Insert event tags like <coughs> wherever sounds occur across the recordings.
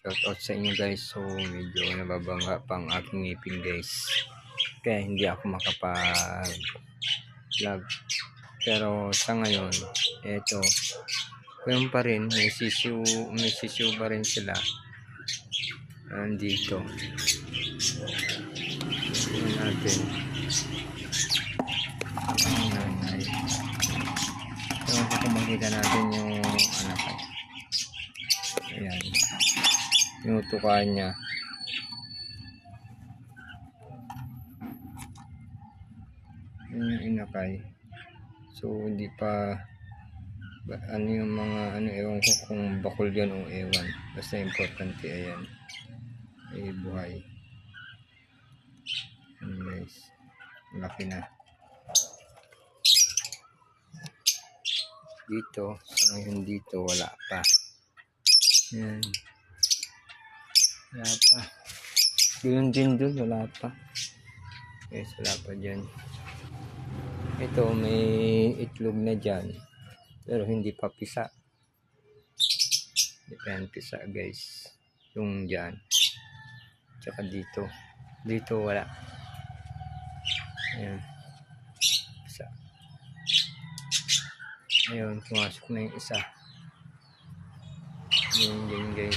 Shout out sa inyo guys. So medyo nababangga pang aking ngipin guys. Kaya hindi ako makapag vlog. Pero sa ngayon, eto, kung pa rin, may sisiw pa rin sila. Nandito. Tingnan natin. Ang nanay. So, kung makita natin yung anak Ayan. Yung tukaan niya. Yun yung inakay. So, hindi pa ba, ano yung mga ano ewan ko kung bakol yan o ewan. Basta importante ayan. Ay buhay. Ayan guys. Laki na. Dito, sa ngayon dito wala pa. Yan. Wala pa. Yun din dun, wala pa. Yes, wala pa dyan. Ito, may itlog na dyan. Pero hindi pa pisa. Hindi pa yan pisa, guys. Yung dyan. Tsaka dito. Dito, wala. Ayan. Pisa. Ayun, pumasok na yung isa. Yun, yun guys.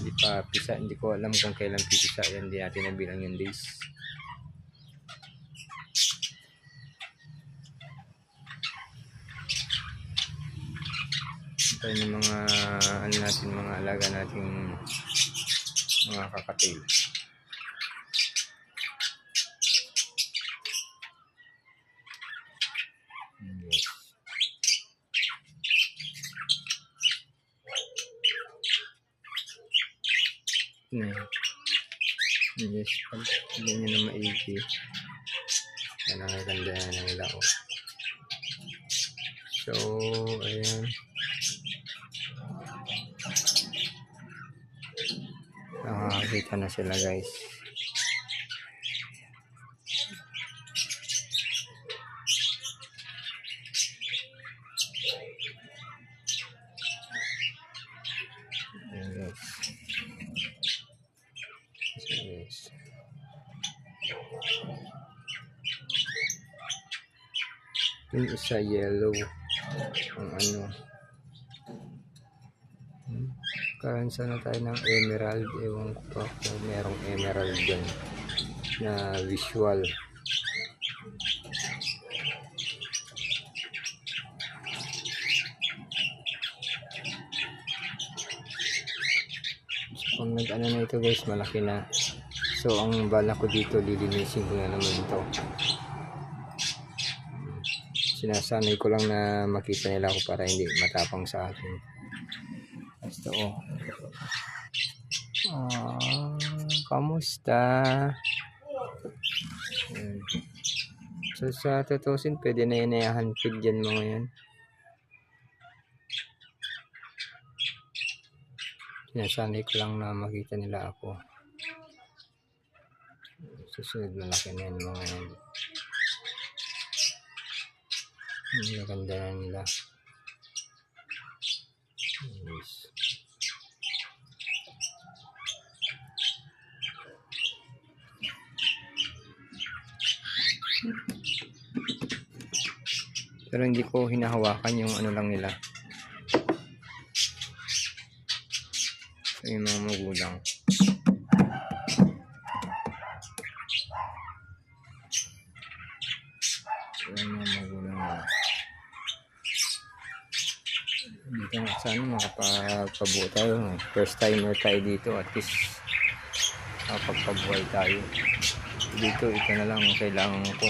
Hindi pa pisa. Hindi ko alam kung kailan pipisa yan. Hindi natin nabilang yung days. Ito yung mga ano natin, mga alaga nating mga kakatil. Yes. Na yes pag hindi na maigi. Yan ang ganda yan ng lao so ayan. Nakakakita na sila guys ayan guys Yes. Yung isa yellow. Ang ano. Hmm. Kahan sana tayo ng emerald. Ewan ko pa kung merong emerald dyan. Na visual. Pag nag-ano na ito guys, malaki na. So, ang bala ko dito, lilinisin ko na naman ito. Sinasanay ko lang na makita nila ako para hindi matapang sa akin. Basta oh. Ah, kamusta? Ayan. So, sa tutusin, pwede na yan i-handpid dyan mga yan. Sinasanay ko lang na makita nila ako. Susunod malaki na yan mga yan. Maganda na nila. Yes. Pero hindi ko hinahawakan yung ano lang nila. So, yung mga magulang. So, yung mga magulang nila. Nga sana makapagpabuo tayo. First timer tayo dito. At least makapagpabuhay tayo. Dito, ito na lang ang kailangan ko.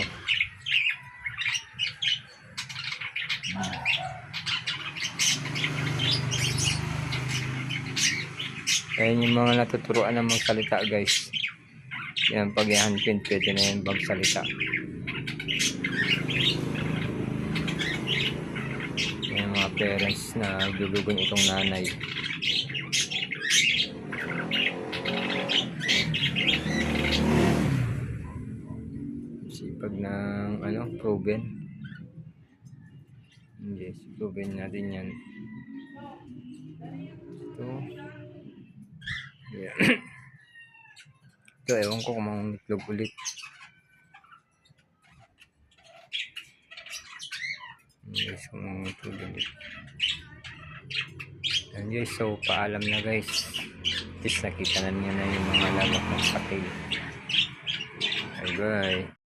Ayan yung mga natuturuan ng magsalita guys. Yan, pag i-handpin, pwede na yan magsalita. Yung mga parents na dulugan itong nanay. Sipag ng ano, proven. Yes, proven natin yan. Ito. Yeah. <coughs> Ito, ewan ko kung mangungitlog ulit. Yes, kung mangungitlog ulit. And guys, so paalam na guys. At least nakita na niyo na yung mga lamok ng patil. Bye bye.